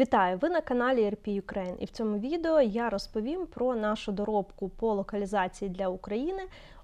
Вітаю! Ви на каналі RP Ukraine і в цьому відео я розповім про нашу доробку по локалізації для України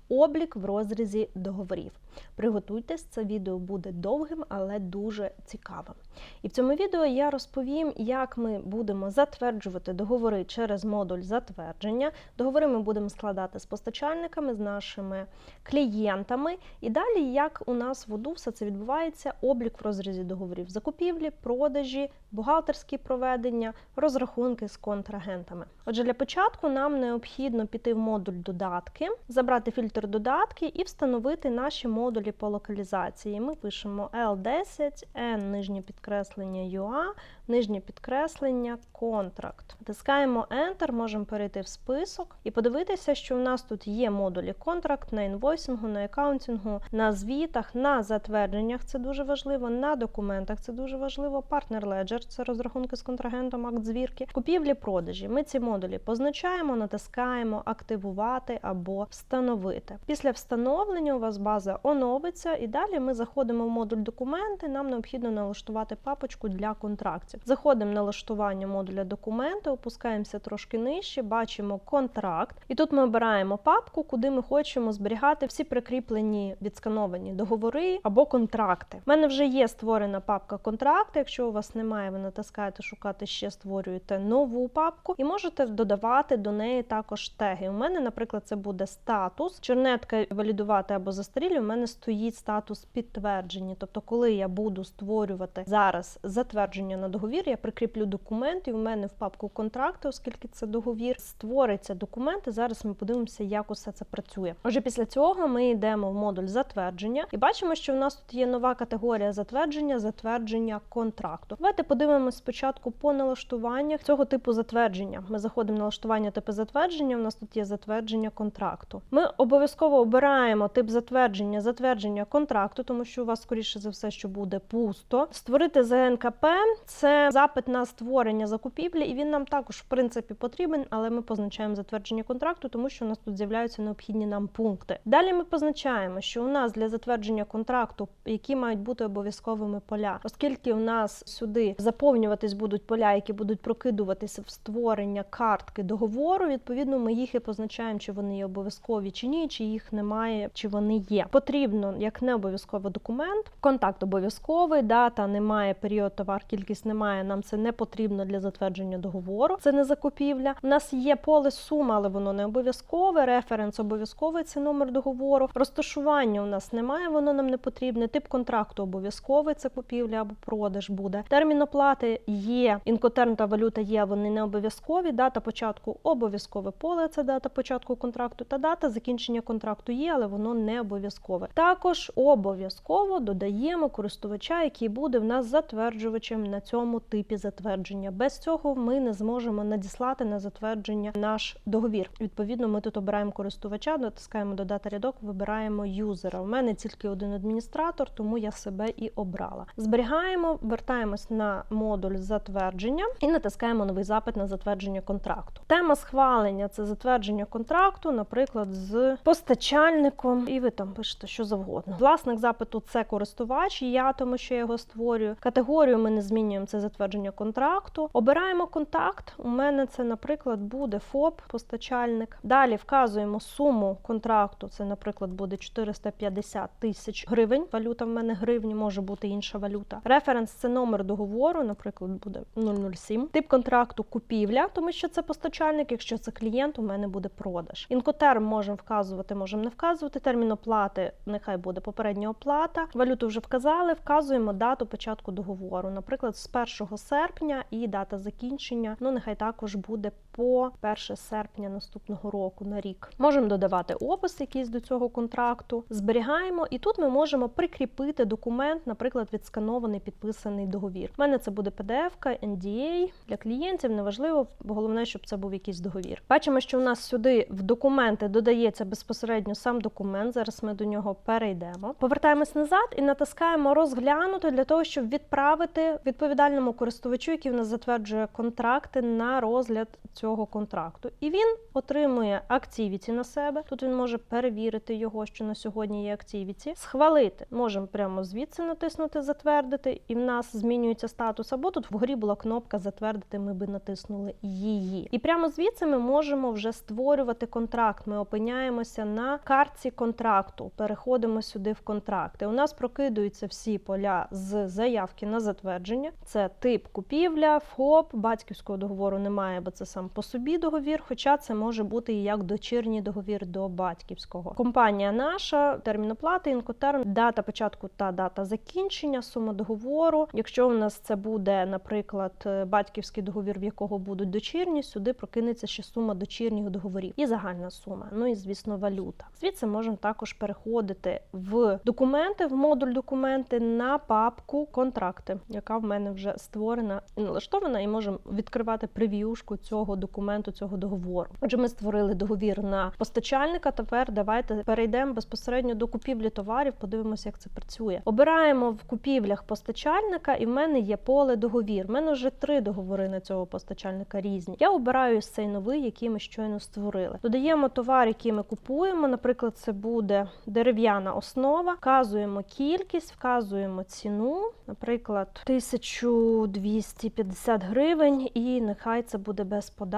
облік в розрізі договорів. Приготуйтесь, це відео буде довгим, але дуже цікавим. І в цьому відео я розповім, як ми будемо затверджувати договори через модуль затвердження. Договори ми будемо складати з постачальниками, з нашими клієнтами. І далі, як у нас в ОДУ все це відбувається, облік в розрізі договорів закупівлі, продажі, бухгалтерські проведення, розрахунки з контрагентами. Отже, для початку нам необхідно піти в модуль додатки, забрати фільтр додатки і встановити наші модулі по локалізації. Ми пишемо L10, N, нижнє підкреслення UA, нижнє підкреслення контракт. Натискаємо Enter, можемо перейти в список і подивитися, що у нас тут є модулі контракт на інвойсингу, на аккаунтингу, на звітах, на затвердженнях це дуже важливо, на документах це дуже важливо. Партнер Ledger – це розрахунки з контрагентом, акт звірки, купівлі, продажі. Ми ці модулі позначаємо, натискаємо активувати або встановити. Після встановлення у вас база оновиться, і далі ми заходимо в модуль документи. Нам необхідно налаштувати папочку для контрактів. Заходимо в налаштування модуля документи, опускаємося трошки нижче, бачимо контракт, і тут ми обираємо папку, куди ми хочемо зберігати всі прикріплені відскановані договори або контракти. У мене вже є створена папка контракти. Якщо у вас немає, ви натискаєте шукати ще створюєте нову папку і можете додавати до неї також теги. У мене, наприклад, це буде статус. Чернетка валідувати або застарілі. У мене стоїть статус підтверджені. Тобто, коли я буду створювати зараз затвердження на договір, я прикріплю документ, і в мене в папку контракти, оскільки це договір, створиться документ. і Зараз ми подивимося, як усе це працює. Отже, після цього ми йдемо в модуль затвердження і бачимо, що в нас тут є нова категорія затвердження, затвердження контракту. Давайте подивимось спочатку по налаштуваннях цього типу затвердження. Ми заходимо в налаштування типу затвердження. У нас тут є затвердження контракту. Ми обов'язково обираємо тип затвердження, затвердження контракту, тому що у вас скоріше за все, що буде пусто. Створити ЗНКП це запит на створення закупівлі, і він нам також в принципі потрібен, але ми позначаємо затвердження контракту, тому що у нас тут з'являються необхідні нам пункти. Далі ми позначаємо, що у нас для затвердження контракту, які мають бути обов'язковими поля, оскільки у нас сюди заповнюватись будуть поля, які будуть прокидуватися в створення картки договору. Відповідно, ми їх і позначаємо, чи вони є обов'язкові чи ні, чи їх немає, чи вони є. Потрібно як не обов'язковий документ, контакт обов'язковий, дата немає, період товар, кількість немає. Нам це не потрібно для затвердження договору. Це не закупівля. У нас є поле сума, але воно не обов'язкове. Референс обов'язковий це номер договору. Розташування у нас немає, воно нам не потрібне. Тип контракту обов'язковий це купівля або продаж буде. Термін оплати є. Інкотерм та валюта є. Вони не обов'язкові. Дата початку обов'язкове поле. Це дата початку контракту та дата закінчення контракту є, але воно не обов'язкове. Також обов'язково додаємо користувача, який буде в нас затверджувачем на цьому типі затвердження. Без цього ми не зможемо надіслати на затвердження наш договір. Відповідно, ми тут обираємо користувача, натискаємо додати рядок, вибираємо юзера. У мене тільки один адміністратор, тому я себе і обрала. Зберігаємо, вертаємось на модуль затвердження і натискаємо новий запит на затвердження контракту. Тема схвалення це затвердження контракту, наприклад, з постачальником, і ви там пишете що завгодно. Власник запиту це користувач, я тому що я його створюю. Категорію ми не змінюємо це затвердження контракту. Обираємо контакт. У мене це, наприклад, буде ФОП, постачальник. Далі вказуємо суму контракту. Це, наприклад, буде 450 тисяч гривень. Валюта в мене гривні, може бути інша валюта. Референс це номер договору, наприклад, буде 007. Тип контракту купівля, тому що це постачальник. Якщо це клієнт, у мене буде продаж. Інкотерм можемо вказувати, можемо не вказувати. Термін оплати нехай буде попередня оплата. Валюту вже вказали, вказуємо дату початку договору. Наприклад, з 1 серпня і дата закінчення. Ну нехай також буде по 1 серпня наступного року на рік. Можемо додавати опис якийсь до цього контракту, зберігаємо, і тут ми можемо прикріпити документ, наприклад, відсканований підписаний договір. У мене це буде PDF, NDA для клієнтів. Неважливо, головне, щоб це був якийсь договір. Бачимо, що у нас сюди в документи додається безпосередньо сам документ. Зараз ми до нього перейдемо. Повертаємось назад і натискаємо розглянути для того, щоб відправити відповідальному користувачу, який в нас затверджує контракти на розгляд цього цього контракту. І він отримує активіті на себе. Тут він може перевірити його, що на сьогодні є активіті, схвалити. Можемо прямо звідси натиснути затвердити, і в нас змінюється статус. Або тут вгорі була кнопка затвердити. Ми би натиснули її. І прямо звідси ми можемо вже створювати контракт. Ми опиняємося на картці контракту. Переходимо сюди в контракти. У нас прокидуються всі поля з заявки на затвердження. Це тип купівля, ФОП, батьківського договору немає, бо це сам по собі договір. Хоча це може бути і як дочірній договір до батьківського. Компанія наша, термін оплати, інкотерм, дата початку та дата закінчення, сума договору. Якщо у нас це буде, наприклад, е, батьківський договір, в якого будуть дочірні, сюди прокинеться ще сума дочірніх договорів і загальна сума. Ну і звісно, валюта. Звідси можемо також переходити в документи, в модуль документи на папку контракти, яка в мене вже створена і налаштована, і можемо відкривати прев'юшку цього документу, цього договору. Отже, ми створили договір на постачальника. Тепер давайте перейдемо безпосередньо до купівлі товарів. Подивимося, як це працює. Обираємо в купівлях постачальника, і в мене є поле договір. У мене вже три договори на цього постачальника різні. Я обираю цей новий, який ми щойно створили. Додаємо товар, який ми купуємо. Наприклад, це буде дерев'яна основа. Вказуємо кількість, вказуємо ціну, наприклад, 1250 гривень, і нехай це буде без податків.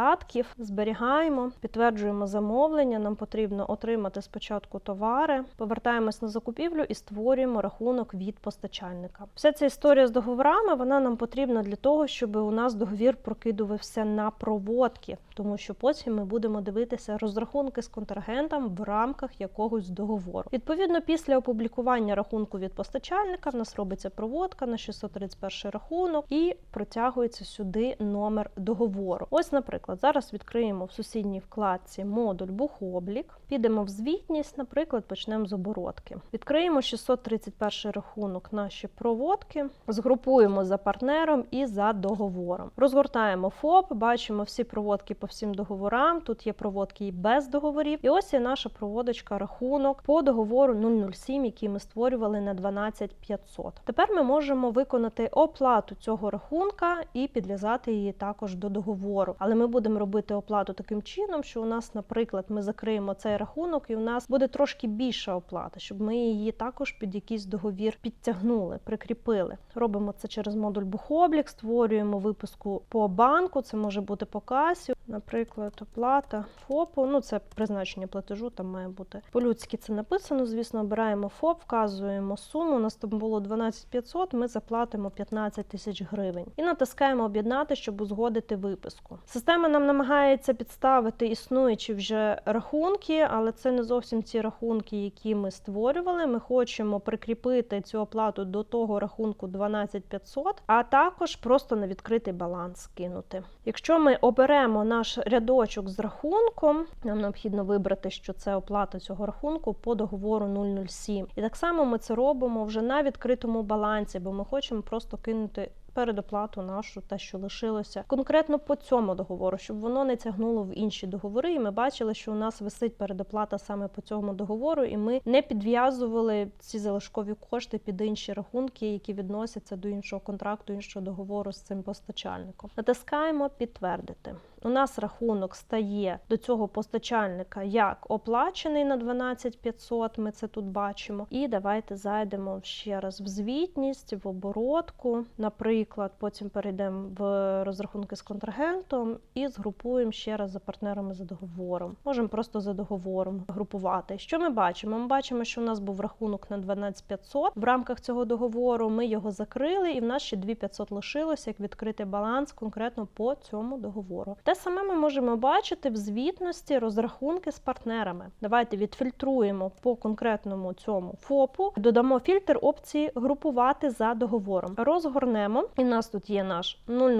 Зберігаємо, підтверджуємо замовлення. Нам потрібно отримати спочатку товари, повертаємось на закупівлю і створюємо рахунок від постачальника. Вся ця історія з договорами вона нам потрібна для того, щоб у нас договір прокидувався на проводки, тому що потім ми будемо дивитися розрахунки з контрагентом в рамках якогось договору. Відповідно, після опублікування рахунку від постачальника в нас робиться проводка на 631 рахунок і протягується сюди номер договору. Ось, наприклад, зараз відкриємо в сусідній вкладці модуль бухоблік, підемо в звітність, наприклад, почнемо з оборотки. Відкриємо 631 рахунок наші проводки, згрупуємо за партнером і за договором. Розгортаємо ФОП, бачимо всі проводки по всім договорам. Тут є проводки і без договорів. І ось є наша проводочка рахунок по договору 007, який ми створювали на 12500. Тепер ми можемо виконати оплату цього рахунка і підв'язати її також до договору. Але ми будемо робити оплату таким чином, що у нас, наприклад, ми закриємо цей рахунок, і у нас буде трошки більша оплата, щоб ми її також під якийсь договір підтягнули, прикріпили. Робимо це через модуль бухоблік, створюємо виписку по банку. Це може бути по касі, наприклад, оплата ФОПу. Ну це призначення платежу. Там має бути по-людськи це написано. Звісно, обираємо ФОП, вказуємо суму. У нас там було 12500, Ми заплатимо 15 тисяч гривень і натискаємо об'єднати, щоб узгодити виписку. Система нам намагається підставити існуючі вже рахунки, але це не зовсім ці рахунки, які ми створювали. Ми хочемо прикріпити цю оплату до того рахунку 12500, а також просто на відкритий баланс кинути. Якщо ми оберемо наш рядочок з рахунком, нам необхідно вибрати, що це оплата цього рахунку по договору 007. І так само ми це робимо вже на відкритому балансі, бо ми хочемо просто кинути. Передоплату нашу, те, що лишилося конкретно по цьому договору, щоб воно не тягнуло в інші договори. І ми бачили, що у нас висить передоплата саме по цьому договору, і ми не підв'язували ці залишкові кошти під інші рахунки, які відносяться до іншого контракту, іншого договору з цим постачальником. Натискаємо підтвердити. У нас рахунок стає до цього постачальника як оплачений на 12500, Ми це тут бачимо. І давайте зайдемо ще раз в звітність, в оборотку, наприклад, потім перейдемо в розрахунки з контрагентом і згрупуємо ще раз за партнерами за договором. Можемо просто за договором групувати. Що ми бачимо? Ми бачимо, що у нас був рахунок на 12500. В рамках цього договору ми його закрили, і в нас ще 2500 лишилося як відкрити баланс конкретно по цьому договору. Те саме ми можемо бачити в звітності розрахунки з партнерами. Давайте відфільтруємо по конкретному цьому ФОПу, додамо фільтр опції групувати за договором. Розгорнемо, і в нас тут є наш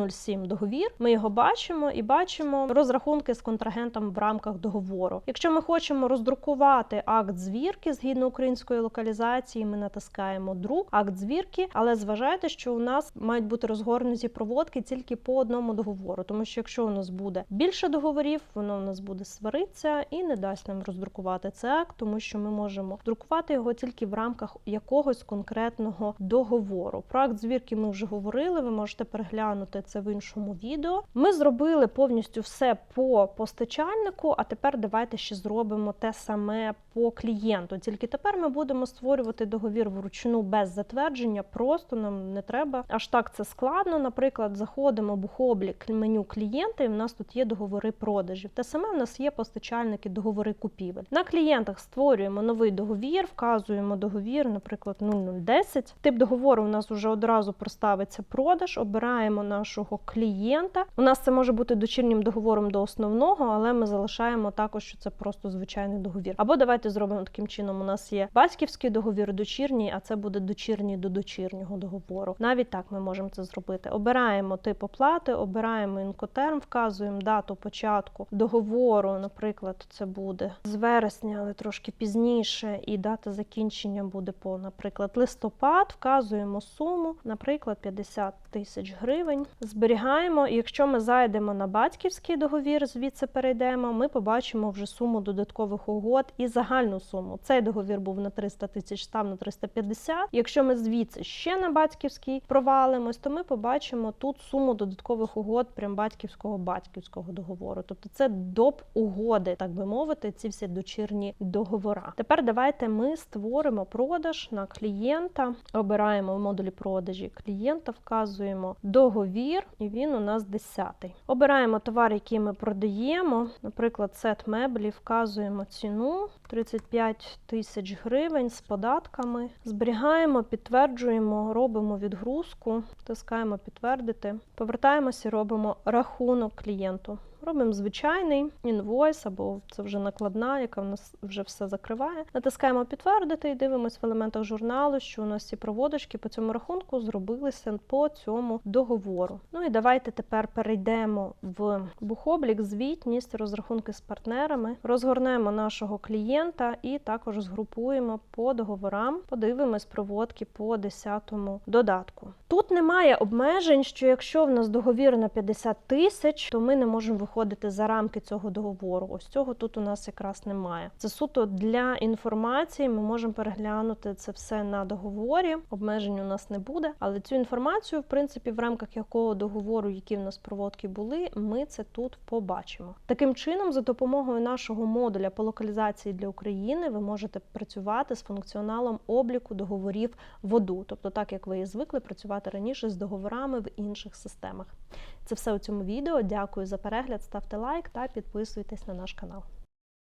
007 договір. Ми його бачимо і бачимо розрахунки з контрагентом в рамках договору. Якщо ми хочемо роздрукувати акт звірки згідно української локалізації, ми натискаємо друк, акт звірки, але зважайте, що у нас мають бути розгорнуті проводки тільки по одному договору, тому що якщо у нас буде більше договорів, воно в нас буде сваритися і не дасть нам роздрукувати цей акт, тому що ми можемо друкувати його тільки в рамках якогось конкретного договору. Про акт звірки ми вже говорили. Ви можете переглянути це в іншому відео. Ми зробили повністю все по постачальнику. А тепер давайте ще зробимо те саме по клієнту. Тільки тепер ми будемо створювати договір вручну без затвердження. Просто нам не треба аж так це складно. Наприклад, заходимо в бухоблік меню клієнта, і в нас тут є договори продажів. Те саме в нас є постачальники, договори купівель. На клієнтах створюємо новий договір, вказуємо договір, наприклад, 0010. Тип договору у нас вже одразу проставиться продаж. Обираємо нашого клієнта. У нас це може бути дочірнім договором до основного, але ми залишаємо також, що це просто звичайний договір. Або давайте зробимо таким чином. У нас є батьківський договір дочірній, а це буде дочірній до дочірнього договору. Навіть так ми можемо це зробити. Обираємо тип оплати, обираємо інкотерм, вказуємо дату початку договору. Наприклад, це буде з вересня, але трошки пізніше, і дата закінчення буде по, наприклад, листопад. Вказуємо суму, наприклад, 50 тисяч гривень. Зберігаємо. І якщо ми зайдемо на батьківський договір, звідси перейдемо, ми побачимо вже суму додаткових угод і загальну суму. Цей договір був на 300 тисяч, став на 350. Якщо ми звідси ще на батьківський провалимось, то ми побачимо тут суму додаткових угод прям батьківського батьківського договору. Тобто це доп угоди, так би мовити, ці всі дочірні договора. Тепер давайте ми створимо продаж на клієнта. Обираємо в модулі продажі клієнта, вказуємо договір, і він у нас 10. Обираємо товар, який ми продаємо. Наприклад, сет меблів, вказуємо ціну 35 тисяч гривень з податками. Зберігаємо, підтверджуємо, робимо відгрузку, тискаємо підтвердити. Повертаємося, робимо рахунок клієнту. Робимо звичайний інвойс, або це вже накладна, яка в нас вже все закриває. Натискаємо підтвердити і дивимося в елементах журналу, що у нас ці проводочки по цьому рахунку зробилися по цьому договору. Ну і давайте тепер перейдемо в бухоблік, звітність, розрахунки з партнерами, розгорнемо нашого клієнта і також згрупуємо по договорам, подивимось проводки по 10 додатку. Тут немає обмежень, що якщо в нас договір на 50 тисяч, то ми не можемо виходити за рамки цього договору. Ось цього тут у нас якраз немає. Це суто для інформації. Ми можемо переглянути це все на договорі. Обмежень у нас не буде, але цю інформацію, в принципі, в рамках якого договору, які в нас проводки були, ми це тут побачимо. Таким чином, за допомогою нашого модуля по локалізації для України, ви можете працювати з функціоналом обліку договорів воду, тобто так як ви і звикли працювати раніше з договорами в інших системах. Це все у цьому відео. Дякую за перегляд, ставте лайк та підписуйтесь на наш канал.